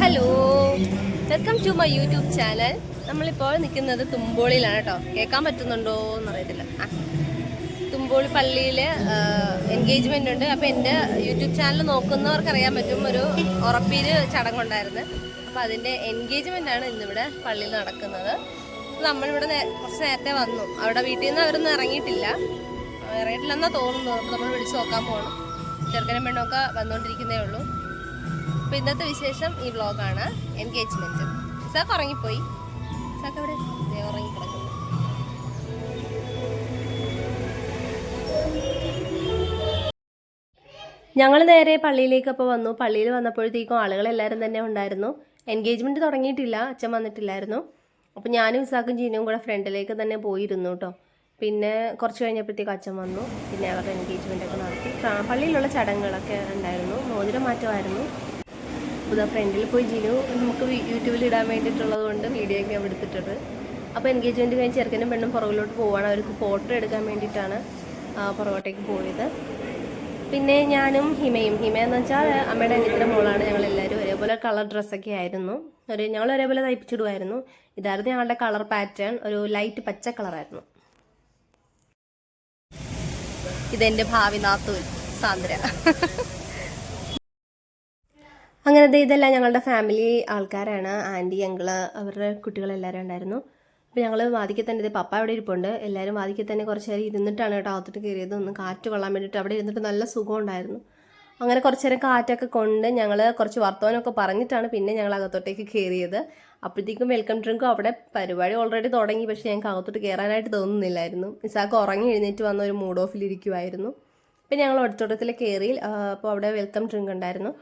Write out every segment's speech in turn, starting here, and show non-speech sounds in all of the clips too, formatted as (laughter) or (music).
Hello welcome to my YouTube channel നമ്മളിപ്പോൾ നിൽക്കുന്നത് തുമ്പോളിയിലാണ് കേട്ടോ. കേൾക്കാൻ പറ്റുന്നുണ്ടോ എന്നറിയത്തില്ല. തുമ്പോളി പള്ളിയിൽ എൻഗേജ്മെന്റ് ഉണ്ട്. അപ്പോൾ എന്റെ യൂട്യൂബ് ചാനൽ നോക്കുന്നവർക്ക് അറിയാൻ പറ്റും. ഒരു ഉറപ്പീര് ചടങ്ങുണ്ടായിരുന്നു. അപ്പോൾ അതിന്റെ എൻഗേജ്മെന്റ് ആണ് ഇന്നിവിടെ പള്ളിയിൽ നടക്കുന്നത്. നമ്മളിവിടെ കുറച്ച് നേരത്തെ വന്നു. അവിടെ വീട്ടിൽ നിന്ന് അവരൊന്നും ഇറങ്ങിയിട്ടില്ല. ഇറങ്ങിയിട്ടില്ലെന്നാണ് തോന്നുന്നു. അപ്പോൾ നമ്മൾ വിളിച്ച് നോക്കാൻ പോകണം ചെറുക്കനും പെണ്ണൊക്കെ വന്നുകൊണ്ടിരിക്കുന്നേ ഉള്ളൂ. അപ്പൊ ഇന്നത്തെ വിശേഷം ഈ വ്ളോഗാണ്. എൻഗേജ്മെന്റ് സാക്ക് ഉറങ്ങിപ്പോയി സാക്ക് അവിടെ ദേ ഉറങ്ങി കിടക്കുന്നു ഞങ്ങൾ നേരെ പള്ളിയിലേക്ക് അപ്പോൾ വന്നു. പള്ളിയിൽ വന്നപ്പോഴത്തേക്കും ആളുകളെല്ലാവരും തന്നെ ഉണ്ടായിരുന്നു. എൻഗേജ്മെന്റ് തുടങ്ങിയിട്ടില്ല. അച്ഛൻ വന്നിട്ടില്ലായിരുന്നു. അപ്പോൾ ഞാനും ഇസാക്കും ജീനും കൂടെ ഫ്രണ്ടിലേക്ക് തന്നെ പോയിരുന്നു കേട്ടോ. പിന്നെ കുറച്ച് കഴിഞ്ഞപ്പോഴത്തേക്കും അച്ഛൻ വന്നു. പിന്നെ അവരുടെ എൻഗേജ്മെന്റ് ഒക്കെ നടത്തി. പള്ളിയിലുള്ള ചടങ്ങുകളൊക്കെ ഉണ്ടായിരുന്നു. മോതിരം മാറ്റമായിരുന്നു. അപ്പോൾ ഫ്രണ്ടിൽ പോയി ജിനു നമുക്ക് യൂട്യൂബിൽ ഇടാൻ വേണ്ടിയിട്ടുള്ളത് കൊണ്ട് വീഡിയോ ഒക്കെ എടുത്തിട്ടുണ്ട്. അപ്പോൾ എൻഗേജ്മെന്റ് കഴിഞ്ഞ് ചെറുക്കനും പെണ്ണും പുറകിലോട്ട് പോവാണ്. അവർക്ക് ഫോട്ടോ എടുക്കാൻ വേണ്ടിയിട്ടാണ് പുറകോട്ടേക്ക് പോയത്. പിന്നെ ഞാനും ഹിമയും. ഹിമ എന്ന് വെച്ചാൽ അമ്മയുടെ അനിയത്തിന്റെ മോളാണ്. ഞങ്ങൾ എല്ലാവരും ഒരേപോലെ കളർ ഡ്രസ്സൊക്കെ ആയിരുന്നു. ഒരു ഞങ്ങൾ ഒരേപോലെ തയ്പ്പിച്ചിടുമായിരുന്നു. ഇതായിരുന്നു ഞങ്ങളുടെ കളർ പാറ്റേൺ ഒരു ലൈറ്റ് പച്ച കളറായിരുന്നു ഇതെന്റെ ഭാവി നാത്തൂർ സാന്ദ്ര. (laughs) അങ്ങനെ ദേ ഇതെല്ലാം ഞങ്ങളുടെ ഫാമിലി ആൾക്കാരാണ്. ആന്റി അങ്കിൾ അവരുടെ കുട്ടികളെല്ലാവരും ഉണ്ടായിരുന്നു. അപ്പോൾ ഞങ്ങൾ വാതിക്കൽ തന്നെ ഇത് പപ്പ അവിടെ ഇരിപ്പുണ്ട്. എല്ലാവരും വാതിക്കൽ തന്നെ കുറച്ച് നേരം ഇരുന്നിട്ടാണ് കേട്ടോ അകത്തോട്ട് കയറിയത്. ഒന്ന് കാറ്റ് കൊള്ളാൻ വേണ്ടിയിട്ട് അവിടെ ഇരുന്നിട്ട് നല്ല സുഖം ഉണ്ടായിരുന്നു. അങ്ങനെ കുറച്ച് നേരം കാറ്റൊക്കെ കൊണ്ട് ഞങ്ങൾ കുറച്ച് വർത്തമാനമൊക്കെ പറഞ്ഞിട്ടാണ് പിന്നെ ഞങ്ങൾ അകത്തോട്ടേക്ക് കയറിയത്. അപ്പോഴത്തേക്കും വെൽക്കം ഡ്രിങ്കും അവിടെ പരിപാടി ഓൾറെഡി തുടങ്ങി. പക്ഷേ ഞങ്ങൾക്ക് അകത്തോട്ട് കയറാനായിട്ട് തോന്നുന്നില്ലായിരുന്നു. ഇസാക്ക് ഉറങ്ങി എഴുന്നേറ്റ് വന്ന ഒരു മൂഡ് ഓഫിലിരിക്കുമായിരുന്നു പിന്നെ ഞങ്ങൾ ഒടിത്തോട്ടത്തിൽ കയറി അപ്പോൾ അവിടെ വെൽക്കം ഡ്രിങ്ക് ഉണ്ടായിരുന്നു.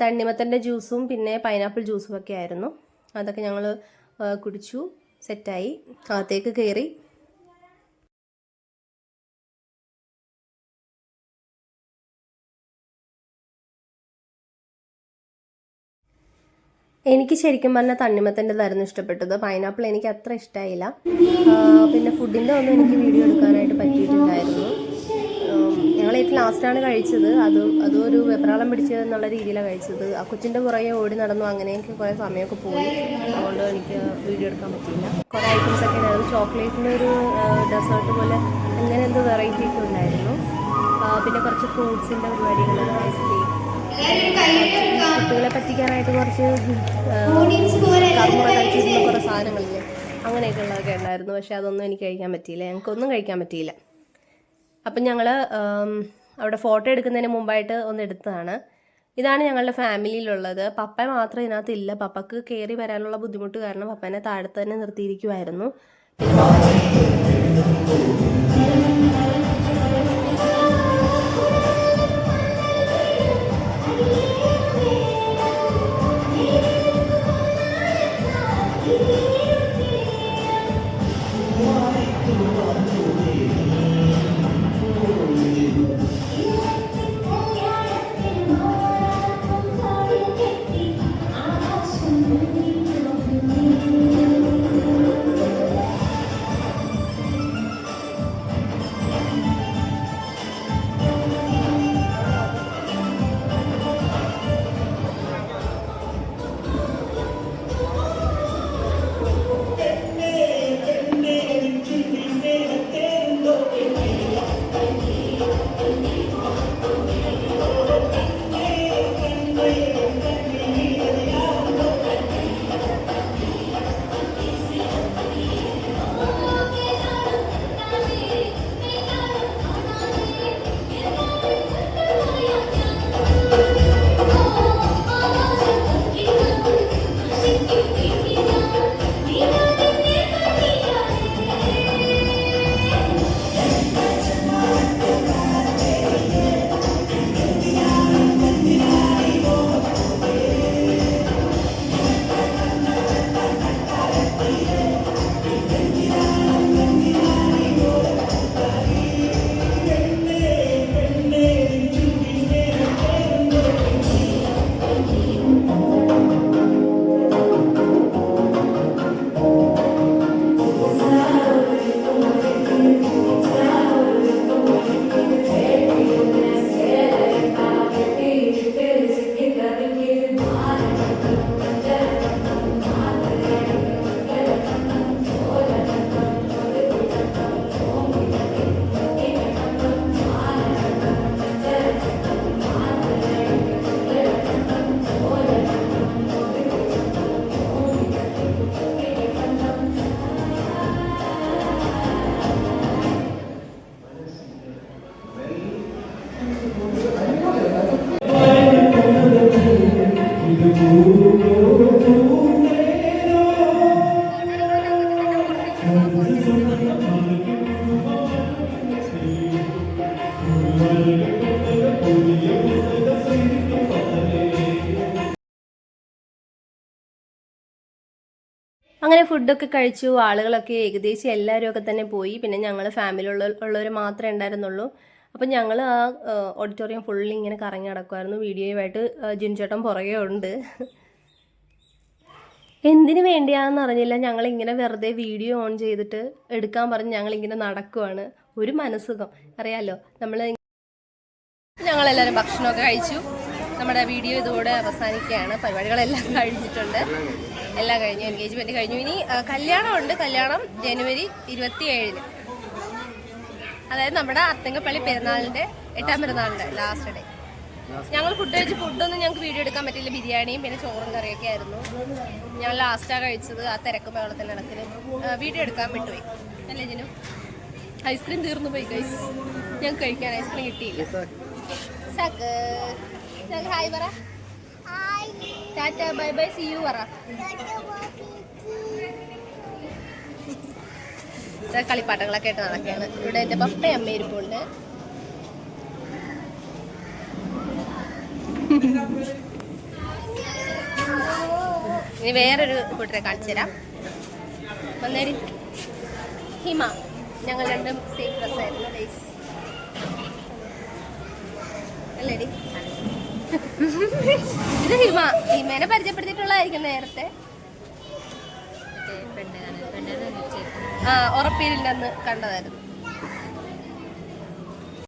തണ്ണിമത്തന്റെ ജ്യൂസും പിന്നെ പൈനാപ്പിൾ ജ്യൂസും ഒക്കെ ആയിരുന്നു. അതൊക്കെ ഞങ്ങൾ കുടിച്ചു. സെറ്റായി. അകത്തേക്ക് കയറി എനിക്ക് ശരിക്കും പറഞ്ഞാൽ തണ്ണിമത്തന്റെതായിരുന്നു ഇഷ്ടപ്പെട്ടത്. പൈനാപ്പിൾ എനിക്ക് അത്ര ഇഷ്ടമായില്ല പിന്നെ ഫുഡിന്റെ ഒന്നും എനിക്ക് വീഡിയോ എടുക്കാനായിട്ട് പറ്റിയിട്ടുണ്ടായിരുന്നു. ഞങ്ങൾ ഏറ്റവും ലാസ്റ്റാണ് കഴിച്ചത്. അത് അതും ഒരു വെപ്രാളം പിടിച്ചത് എന്നുള്ള രീതിയിലാണ് കഴിച്ചത്. ആ കൊച്ചിന്റെ പുറകെ ഓടി നടന്നു അങ്ങനെയൊക്കെ കുറേ സമയമൊക്കെ പോയി. അതുകൊണ്ട് എനിക്ക് വീഡിയോ എടുക്കാൻ പറ്റിയില്ല. കുറേ ഐറ്റംസ് ഒക്കെ ഉണ്ടായിരുന്നു. ചോക്ലേറ്റിന്റെ ഒരു ഡെസേർട്ട് പോലെ അങ്ങനെ എന്തോ വെറൈറ്റി ഒക്കെ ഉണ്ടായിരുന്നു. പിന്നെ കുറച്ച് ഫ്രൂട്ട്സിന്റെ പരിപാടികൾ കുട്ടികളെ പറ്റിക്കാനായിട്ട് കുറച്ച് കുറേ സാധനങ്ങളില്ലേ അങ്ങനെയൊക്കെ ഉള്ളതൊക്കെ ഉണ്ടായിരുന്നു. പക്ഷെ അതൊന്നും എനിക്ക് കഴിക്കാൻ പറ്റിയില്ല. ഞങ്ങൾക്കൊന്നും കഴിക്കാൻ പറ്റിയില്ല. അപ്പം ഞങ്ങൾ അവിടെ ഫോട്ടോ എടുക്കുന്നതിന് മുമ്പായിട്ട് ഒന്ന് എടുത്തതാണ്. ഇതാണ് ഞങ്ങളുടെ ഫാമിലിയിലുള്ളത്. പപ്പ മാത്രം ഇതിനകത്ത് ഇല്ല പപ്പക്ക് കയറി വരാനുള്ള ബുദ്ധിമുട്ട് കാരണം പപ്പനെ താഴത്ത് തന്നെ നിർത്തിയിരിക്കുമായിരുന്നു അങ്ങനെ ഫുഡൊക്കെ കഴിച്ചു ആളുകളൊക്കെ ഏകദേശം എല്ലാവരും ഒക്കെ തന്നെ പോയി. പിന്നെ ഞങ്ങൾ ഫാമിലി ഉള്ള ഉള്ളവർ മാത്രമേ ഉണ്ടായിരുന്നുള്ളൂ. അപ്പം ഞങ്ങൾ ആ ഓഡിറ്റോറിയം ഫുള്ളി ഇങ്ങനെ കറങ്ങി നടക്കുമായിരുന്നു വീഡിയോയുമായിട്ട് ജിൻചേട്ടം പുറകെ ഉണ്ട്. എന്തിനു വേണ്ടിയാണെന്ന് അറിഞ്ഞില്ല. ഞങ്ങൾ ഇങ്ങനെ വെറുതെ വീഡിയോ ഓൺ ചെയ്തിട്ട് എടുക്കാൻ പറഞ്ഞ് ഞങ്ങളിങ്ങനെ നടക്കുവാണ്. ഒരു മനസ്സുഖം. അറിയാലോ? നമ്മൾ ഞങ്ങളെല്ലാവരും ഭക്ഷണമൊക്കെ കഴിച്ചു. നമ്മുടെ വീഡിയോ ഇതോടെ അവസാനിക്കുകയാണ്. പരിപാടികളെല്ലാം കഴിഞ്ഞിട്ടുണ്ട്. എല്ലാം കഴിഞ്ഞു. എൻഗേജ്മെന്റ് കഴിഞ്ഞു. ഇനി കല്യാണമുണ്ട്. കല്യാണം ജനുവരി ഇരുപത്തി ഏഴിന് അതായത് നമ്മുടെ അത്തങ്കപ്പള്ളി പെരുന്നാളിന്റെ എട്ടാം പെരുന്നാളിന്റെ ലാസ്റ്റ് ഡേ ഞങ്ങൾ ഫുഡ് കഴിച്ച് ഫുഡൊന്നും ഞങ്ങൾക്ക് വീഡിയോ എടുക്കാൻ പറ്റില്ല. ബിരിയാണിയും പിന്നെ ചോറും കറിയൊക്കെ ആയിരുന്നു. ഞങ്ങൾ ലാസ്റ്റാണ് കഴിച്ചത് ആ തിരക്കും വെള്ളത്തിന്റെ ഇടക്കിൽ വീഡിയോ എടുക്കാൻ വിട്ടുപോയി. അല്ലേ ജിനു? ഐസ്ക്രീം തീർന്നു പോയി കഴിച്ചു ഞങ്ങൾക്ക് കഴിക്കാൻ ഐസ്ക്രീം കിട്ടിയില്ല. സക്ക് ഹായ് പറ ടാറ്റ ബൈ ബൈ സി യു പറ കളിപ്പാട്ടങ്ങളൊക്കെ ആയിട്ട് നടക്കുകയാണ്. ഇവിടെ എന്റെ പപ്പയും അമ്മയും ഇരിപ്പുണ്ട്. ഇനി വേറൊരു കൂട്ടരെ കാണിച്ചു തരാം. വന്നേരി. ഹിമ. ഞങ്ങൾ രണ്ടും സെയിം ഡ്രസ്സായിരുന്നു അല്ലേടി ഇത് ഹിമ ഹിമേനെ പരിചയപ്പെടുത്തിയിട്ടുള്ളതായിരിക്കും നേരത്തെ. ആ ഉറപ്പീരിന്റെ അന്ന് കണ്ടതായിരുന്നു.